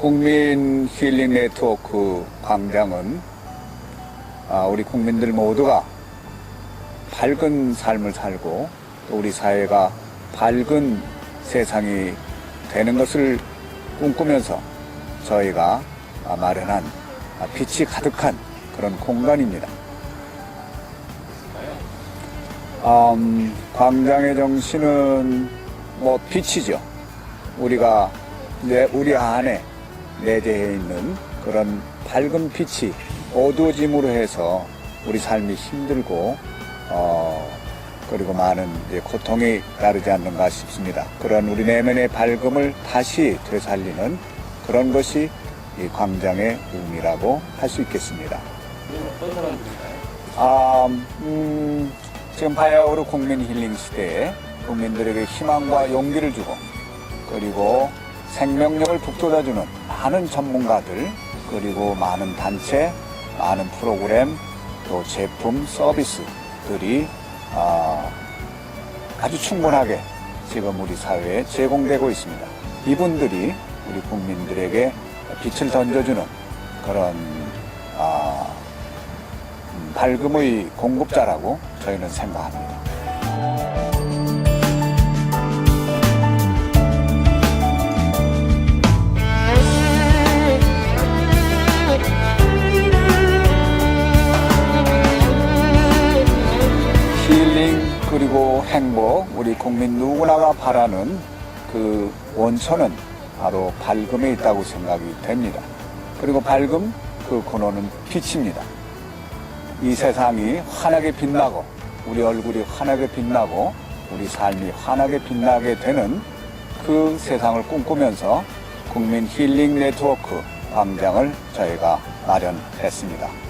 국민 힐링 네트워크 광장은 아, 우리 국민들 모두가 밝은 삶을 살고 또 우리 사회가 밝은 세상이 되는 것을 꿈꾸면서 저희가 아, 마련한 아, 빛이 가득한 그런 공간입니다. 음, 광장의 정신은 뭐 빛이죠. 우리가 이제 우리 안에 내재해 있는 그런 밝은 빛이 어두워짐으로 해서 우리 삶이 힘들고 어 그리고 많은 이제 고통이 따르지 않는가 싶습니다. 그런 우리 내면의 밝음을 다시 되살리는 그런 것이 이 광장의 의미라고 할 수 있겠습니다. 어떤 사람들인가요? 아, 음, 지금 바야흐로 국민 힐링 시대에 국민들에게 희망과 용기를 주고 그리고 생명력을 북돋아주는 많은 전문가들 그리고 많은 단체, 많은 프로그램 또 제품 서비스들이 아, 아주 충분하게 지금 우리 사회에 제공되고 있습니다. 이분들이 우리 국민들에게 빛을 던져주는 그런 아, 음, 밝음의 공급자라고 저희는 생각합니다. 힐링 그리고 행복 우리 국민 누구나가 바라는 그 원천은 바로 밝음에 있다고 생각이 됩니다. 그리고 밝음 그 근원은 빛입니다. 이 세상이 환하게 빛나고 우리 얼굴이 환하게 빛나고 우리 삶이 환하게 빛나게 되는 그 세상을 꿈꾸면서 국민 힐링 네트워크 광장을 저희가 마련했습니다.